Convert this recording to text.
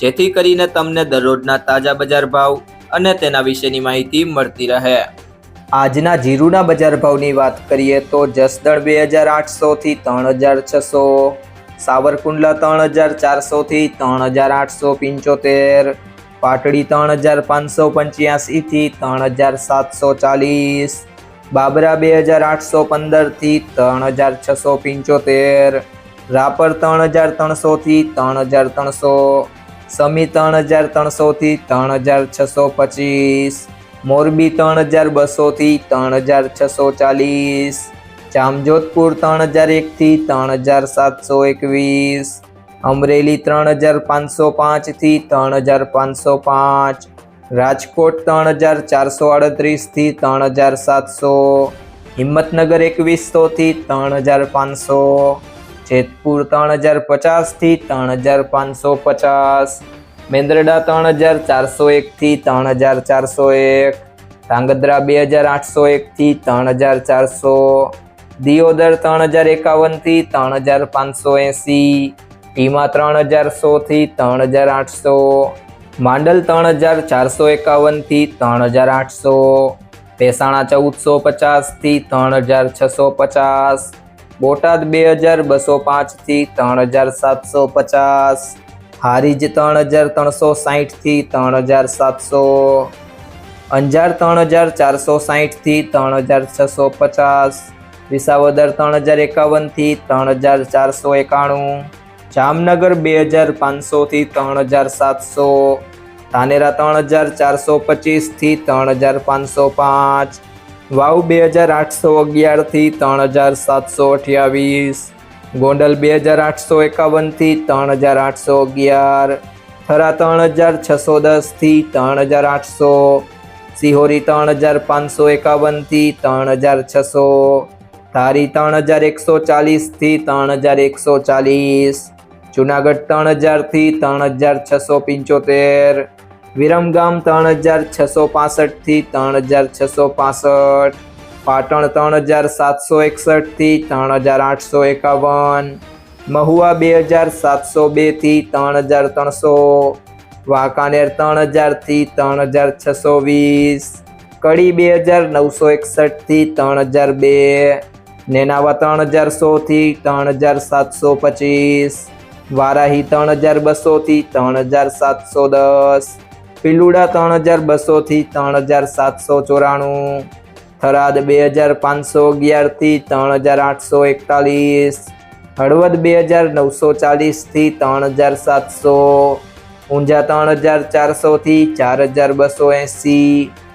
જેથી કરીને તમને દરરોજના તાજા બજાર ભાવ અને તેના વિશેની માહિતી મળતી રહે. આજના જીરુના બજાર ભાવની વાત કરીએ તો જસદણ બે હજાર આઠસોથી ત્રણ હજાર છસો, સાવરકુંડલા ત્રણ હજાર ચારસોથી ત્રણ હજાર આઠસો પંચોતેર, પાટડી ત્રણ હજાર પાંચસો પંચ્યાસીથી ત્રણ હજાર સાતસો ચાલીસ, બાબરા બે હજાર આઠસો પંદરથી ત્રણ હજાર છસો પંચોતેર, રાપર ત્રણ હજાર ત્રણસોથી ત્રણ હજાર ત્રણસો સમી ત્રણ હજાર ત્રણસોથી ત્રણ હજાર છસો પચીસ મોરબી ત્રણ હજાર બસોથી ત્રણ હજાર છસો ચાલીસ જામજોધપુર ત્રણ હજાર એકથી ત્રણ હજાર સાતસો એકવીસ અમરેલી ત્રણ હજાર પાંચસો પાંચથી ત્રણ હજાર પાંચસો પાંચ રાજકોટ ત્રણ હજાર ચારસો અડત્રીસથી ત્રણ હજાર સાતસો હિંમતનગર એકવીસોથી ત્રણ હજાર પાંચસો જેતપુર ત્રણ હજાર પચાસથી ત્રણ હજાર પાંચસો પચાસ. મેંદરડા ત્રણ હજાર ચારસો એકથી ત્રણ હજાર ચારસો એક. ધાંગધ્રા બે હજાર આઠસો એકથી ત્રણ હજાર ચારસો. દિયોદર ત્રણ હજાર એકાવનથી ત્રણ હજાર પાંચસો એંસી. ટીમા ત્રણ હજાર સોથી ત્રણ હજાર આઠસો. માંડલ ત્રણ હજાર ચારસો એકાવનથી ત્રણ હજાર આઠસો. ભેસાણા ચૌદસો પચાસથી ત્રણ હજાર છસો પચાસ. બોટાદ બે હજાર બસો પાંચથી ત્રણ હજાર સાતસો પચાસ હારીજ ત્રણ હજાર ત્રણસો સાહીઠથી ત્રણ હજાર સાતસો અંજાર ત્રણ હજાર ચારસો સાહીઠથી ત્રણ હજાર છસો પચાસ વિસાવદર ત્રણ હજાર એકાવનથી ત્રણ હજાર ચારસો એકાણું જામનગર બે હજાર પાંચસોથી ત્રણ હજાર સાતસો ધાનેરા ત્રણ હજાર ચારસો પચીસથી ત્રણ હજાર પાંચસો પાંચ વાવ બે હજાર આઠસો અગિયારથી ત્રણ હજાર સાતસો અઠ્યાવીસ ગોંડલ બે હજાર આઠસો એકાવનથી ત્રણ હજાર આઠસો અગિયાર થરા ત્રણ હજાર છસો દસથી ત્રણ હજાર આઠસો સિહોરી ત્રણ હજાર પાંચસો એકાવનથી ત્રણ હજાર છસો ધારી ત્રણ હજાર એકસો ચાલીસથી ત્રણ હજાર એકસો ચાલીસ જુનાગઢ ત્રણ હજારથી ત્રણ હજાર છસો પંચોતેર વિરમગામ ત્રણ હજાર છસો પાસઠથી ત્રણ હજાર છસો પાસઠ પાટણ ત્રણ હજાર સાતસો એકસઠથી ત્રણ હજાર આઠસો એકાવન મહુવા બે હજાર સાતસો બેથી ત્રણ હજાર ત્રણસો વાંકાનેર ત્રણ હજારથી ત્રણ હજાર છસો વીસ કડી બે હજાર નવસો એકસઠથી ત્રણ હજાર બે નેનાવા ત્રણ હજાર સોથી ત્રણ હજાર સાતસો પચીસ વારાહી ત્રણ હજાર બસોથી ત્રણ હજાર સાતસો દસ પિલુડા ત્રણ હજાર બસોથી ત્રણ હજાર સાતસો ચોરાણું. થરાદ બે હજાર પાંચસો અગિયારથી ત્રણ હજાર આઠસો એકતાલીસ. હળવદ બે હજાર નવસો ચાલીસથી ત્રણ હજાર સાતસો. ઊંઝા ત્રણ હજાર ચારસોથી ચાર હજાર બસો એંસી.